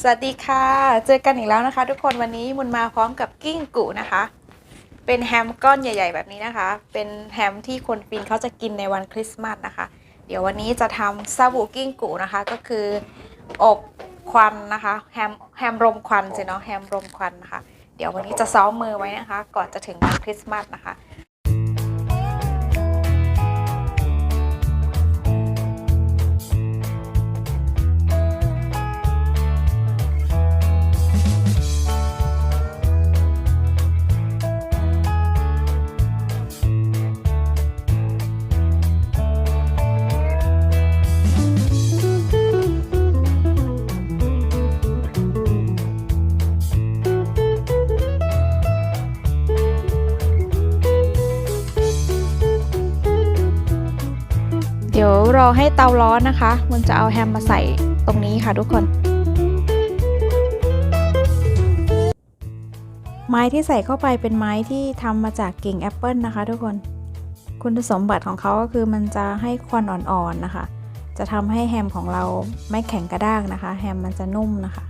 สวัสดีค่ะ เจอกันอีกแล้วนะคะ ทุกคนวันนี้มุนมาพร้อมกับกิ้งกุนะคะ เป็นแฮมก้อนใหญ่ ๆ แบบนี้นะคะ เป็นแฮมที่คนปีนเขาจะกินในวันคริสต์มาสนะคะ เดี๋ยววันนี้จะทำซาบูกิ้งกุนะคะ ก็คืออบควันนะคะแฮมแฮมรมควันสิเนาะแฮมรมควันนะคะ เดี๋ยววันนี้จะซ้อมมือไว้นะคะ ก่อนจะถึงวันคริสต์มาสนะคะ รอให้เตาร้อนนะคะ มันจะเอาแฮมมาใส่ตรงนี้ค่ะทุกคน ไม้ที่ใส่เข้าไปเป็นไม้ที่ทำมาจากกิ่งแอปเปิลนะคะ ทุกคน คุณสมบัติของเขาก็คือมันจะให้ควันอ่อนๆนะคะ จะทำให้แฮมของเราไม่แข็งกระด้างนะคะ แฮมมันจะนุ่มนะคะ